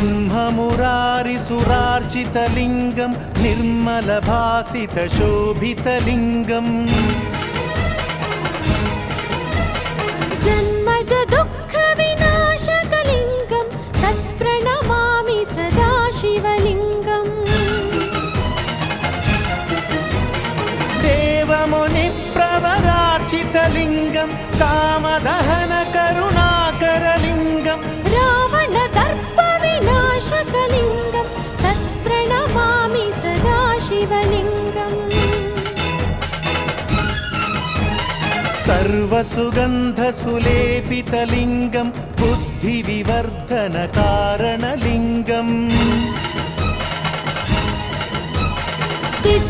ब्रह्ममुरारिसुरार्चितलिङ्गं निर्मलभासितशोभितलिङ्गम् जन्मज दुःखविनाशकलिङ्गं तत्प्रणमामि सदा शिवलिङ्गम् देवमुनिप्रवरार्चितलिङ्गं कामदहनकरुणाकरलिङ्गम् सर्वसुगन्धसुलेपितलिङ्गं बुद्धिविवर्धनकारणलिङ्गम् सिद्धसुरा